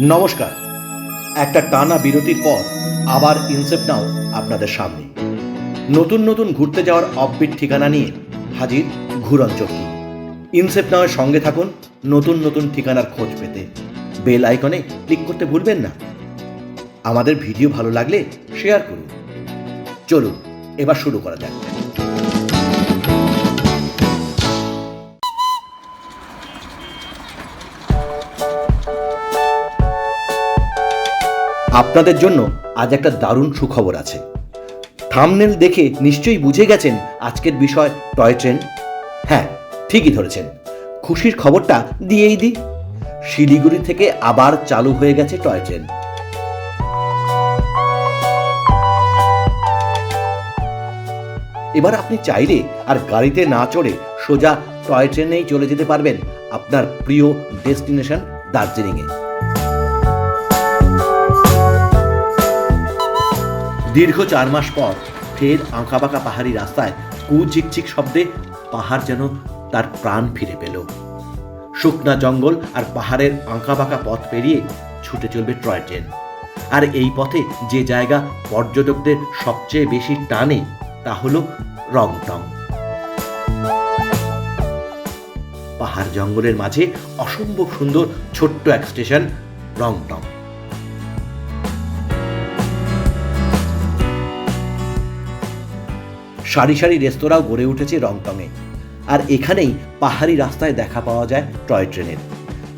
নমস্কার। একটা টানা বিরতির পর আবার ইনসেপ্ট নাও আপনাদের সামনে। নতুন নতুন ঘুরতে যাওয়ার অফবিট ঠিকানা নিয়ে হাজির ঘুরন চরকি ইনসেপ্ট নাওয়ের সঙ্গে থাকুন নতুন নতুন ঠিকানার খোঁজ পেতে। বেল আইকনে ক্লিক করতে ভুলবেন না। আমাদের ভিডিও ভালো লাগলে শেয়ার করুন। চলুন, এবার শুরু করা যাক। আপনাদের জন্য আজ একটা দারুণ সুখবর আছে। থামনেল দেখে নিশ্চয়ই বুঝে গেছেন আজকের বিষয় টয় ট্রেন হ্যাঁ ঠিকই ধরেছেন। খুশির খবরটা দিয়েই দিই। শিলিগুড়ি থেকে আবার চালু হয়ে গেছে টয় ট্রেন এবার আপনি চাইলে আর গাড়িতে না চড়ে সোজা টয় ট্রেনেই চলে যেতে পারবেন আপনার প্রিয় ডেস্টিনেশন দার্জিলিংয়ে। দীর্ঘ চার মাস পর ফের আঁকাবাঁকা পাহাড়ি রাস্তায় কু চিকচিক শব্দে পাহাড় যেন তার প্রাণ ফিরে পেল। শুকনা জঙ্গল আর পাহাড়ের আঁকাবাঁকা পথ পেরিয়ে ছুটে চলবে টয় ট্রেন। আর এই পথে যে জায়গা পর্যটকদের সবচেয়ে বেশি টানে, তা হল রংটং। পাহাড় জঙ্গলের মাঝে অসম্ভব সুন্দর ছোট্ট এক স্টেশন রংটং। সারি সারি রেস্তোরাঁও গড়ে উঠেছে রংটংয়ে আর এখানেই পাহাড়ি রাস্তায় দেখা পাওয়া যায় টয় ট্রেনের।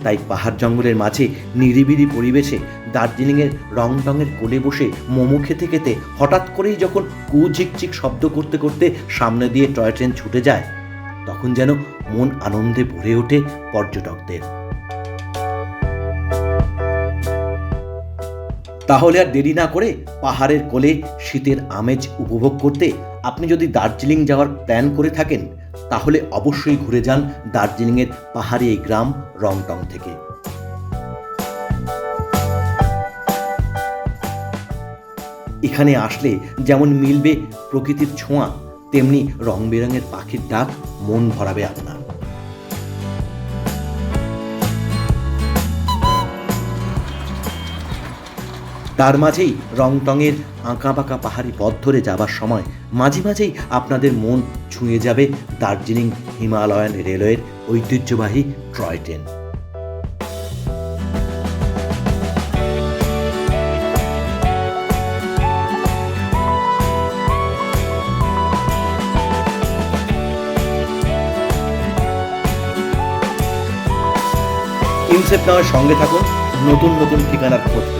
তাই পাহাড় জঙ্গলের মাঝে নিরিবিলি পরিবেশে দার্জিলিংয়ের রংটংয়ের কোলে বসে মোমো খেতে খেতে হঠাৎ করেই যখন কু কুঝিকচিক শব্দ করতে করতে সামনে দিয়ে টয় ট্রেন ছুটে যায়, তখন যেন মন আনন্দে ভরে ওঠে পর্যটকদের। তাহলে আর দেরি না করে পাহাড়ের কোলে শীতের আমেজ উপভোগ করতে আপনি যদি দার্জিলিং যাওয়ার প্ল্যান করে থাকেন, তাহলে অবশ্যই ঘুরে যান দার্জিলিংয়ের পাহাড়ি এই গ্রাম রংটং থেকে। এখানে আসলে যেমন মিলবে প্রকৃতির ছোঁয়া, তেমনি রং বেরঙের পাখির ডাক মন ভরাবে আপনার। তার মাঝেই রংটংয়ের আঁকাবাঁকা পাহাড়ি পথ ধরে যাবার সময় মাঝে মাঝেই আপনাদের মন ছুঁয়ে যাবে দার্জিলিং হিমালয়ান রেলওয়ের ঐতিহ্যবাহী ট্রয় ট্রেন। ইনসেপ্ট নেওয়ার সঙ্গে থাকুন, নতুন নতুন ঠিকানার খোঁজ।